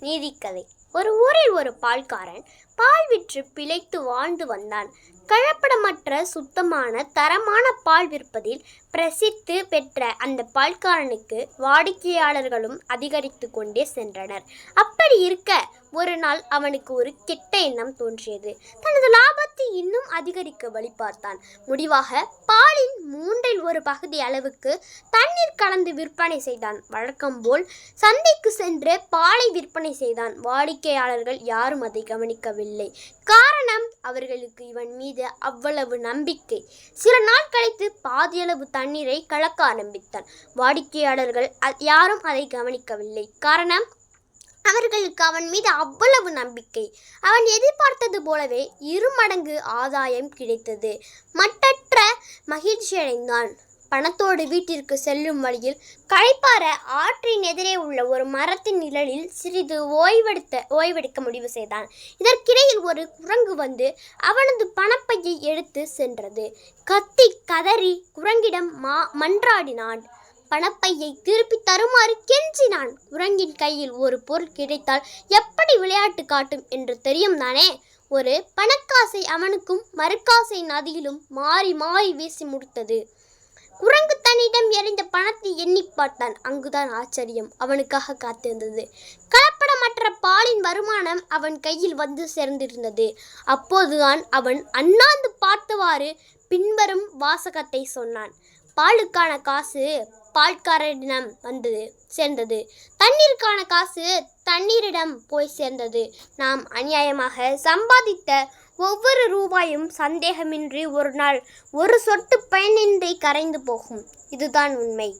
நீதிக்கதை. ஒரு ஊரில் ஒரு பால்காரன் பால் விற்று பிழைத்து வாழ்ந்து வந்தான். கலப்படமற்ற சுத்தமான தரமான பால் விற்பதில் பிரசித்து பெற்ற அந்த பால்காரனுக்கு வாடிக்கையாளர்களும் அதிகரித்து கொண்டே சென்றனர். அப்படி இருக்க ஒரு நாள் அவனுக்கு ஒரு கெட்ட எண்ணம் தோன்றியது. தனது லாபத்தை இன்னும் அதிகரிக்க வழி பார்த்தான் முடிவாக பாலின் மூன்றில் ஒரு பகுதி அளவுக்கு தண்ணீர் கலந்து விற்பனை செய்தான். வழக்கம் போல் சந்தைக்கு சென்று பாலை விற்பனை செய்தான். வாடிக்கையாளர்கள் யாரும் அதை கவனிக்கவில்லை. காரணம் அவர்களுக்கு இவன் மீது அவ்வளவு நம்பிக்கை. சில நாள் கழித்து பாதியளவு தண்ணீரை கலக்க ஆரம்பித்தான். வாடிக்கையாளர்கள் யாரும் அதை கவனிக்கவில்லை. காரணம் அவர்களுக்கு அவன் மீது அவ்வளவு நம்பிக்கை. அவன் எதிர்பார்த்தது போலவே இருமடங்கு ஆதாயம் கிடைத்தது. மட்டற்ற மகிழ்ச்சியடைந்தான் பணத்தோடு வீட்டிற்கு செல்லும் வழியில் களைப்பாற ஆற்றின் எதிரே உள்ள ஒரு மரத்தின் நிழலில் சிறிது ஓய்வெடுத்த ஓய்வெடுக்க முடிவு செய்தான். இதற்கிடையில் ஒரு குரங்கு வந்து அவனது பணப்பையை எடுத்து சென்றது. கத்தி கதறி குரங்கிடம் மா மன்றாடினான். பணப்பையை திருப்பி தருமாறு கெஞ்சினான். குரங்கின் கையில் ஒரு பொருள் கிடைத்தால் எப்படி விளையாட்டு காட்டும் என்று தெரியும் தானே? ஒரு பணக்காசை அவனுக்கும் மறுக்காசை நதியிலும் மாறி மாறி வீசி முடித்தது. குரங்கு தன்னிடம் எறிந்த பணத்தை எண்ணி பார்த்தான். அங்குதான் ஆச்சரியம் அவனுக்காக காத்திருந்தது. கலப்படமற்ற பாலின் வருமானம் அவன் கையில் வந்து சேர்ந்திருந்தது. அப்போதுதான் அவன் அண்ணாந்து பார்த்தவாறு பின்வரும் வாசகத்தை சொன்னான். பாலுக்கான காசு பால்காரரிடம் வந்தது சேர்ந்தது. தண்ணீருக்கான காசு தண்ணீரிடம் போய் சேர்ந்தது. நாம் அநியாயமாக சம்பாதித்த ஒவ்வொரு ரூபாயும் சந்தேகமின்றி ஒரு நாள் ஒரு சொட்டு பயனின்றி கரைந்து போகும். இதுதான் உண்மை.